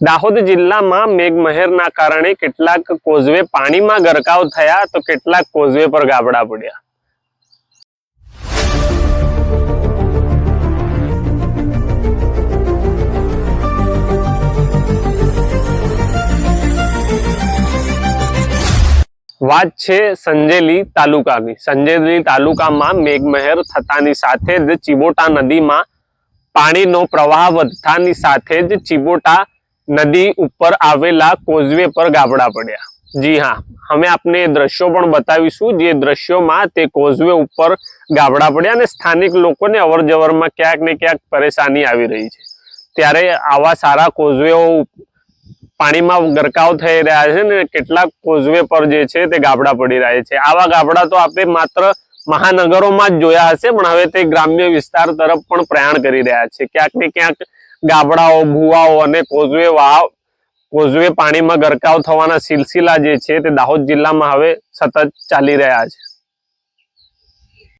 દાહોદ જિલ્લામાં મેઘમહેરના કારણે કેટલાક કોઝવે પાણીમાં ગરકાવ થયા તો કેટલાક કોઝવે પર ગાબડા પડ્યા. વાત છે સંજેલી તાલુકાની. સંજેલી તાલુકામાં મેઘમહેર થતાની સાથે જ ચિબોટા નદીમાં પાણીનો પ્રવાહ વધતાની સાથે જ ચિબોટા નદી ઉપર આવેલા કોઝવે પર ગાબડા પડ્યા. જી હા, અમે આપને દ્રશ્યો પણ બતાવીશું. જે દ્રશ્યોમાં તે કોઝવે ઉપર ગાબડા પડ્યા અને સ્થાનિક લોકોને અવરજવરમાં ક્યાંક ને ક્યાંક પરેશાની આવી રહી છે. ત્યારે આવા સારા કોઝવેઓ પાણીમાં ગરકાવ થઈ રહ્યા છે ને કેટલાક કોઝવે પર જે છે તે ગાબડા પડી રહ્યા છે. આવા ગાબડા તો આપણે માત્ર મહાનગરોમાં જ જોયા હશે, પણ હવે તે ગ્રામ્ય વિસ્તાર તરફ પણ પ્રયાણ કરી રહ્યા છે. ક્યાંક ને ક્યાંક ગાબડાઓ, ભૂવાઓ અને કોઝવે વાવ, કોઝવે પાણીમાં ગરકાવ થવાના સિલસિલા જે છે તે દાહોદ જિલ્લામાં હવે સતત ચાલી રહ્યા છે.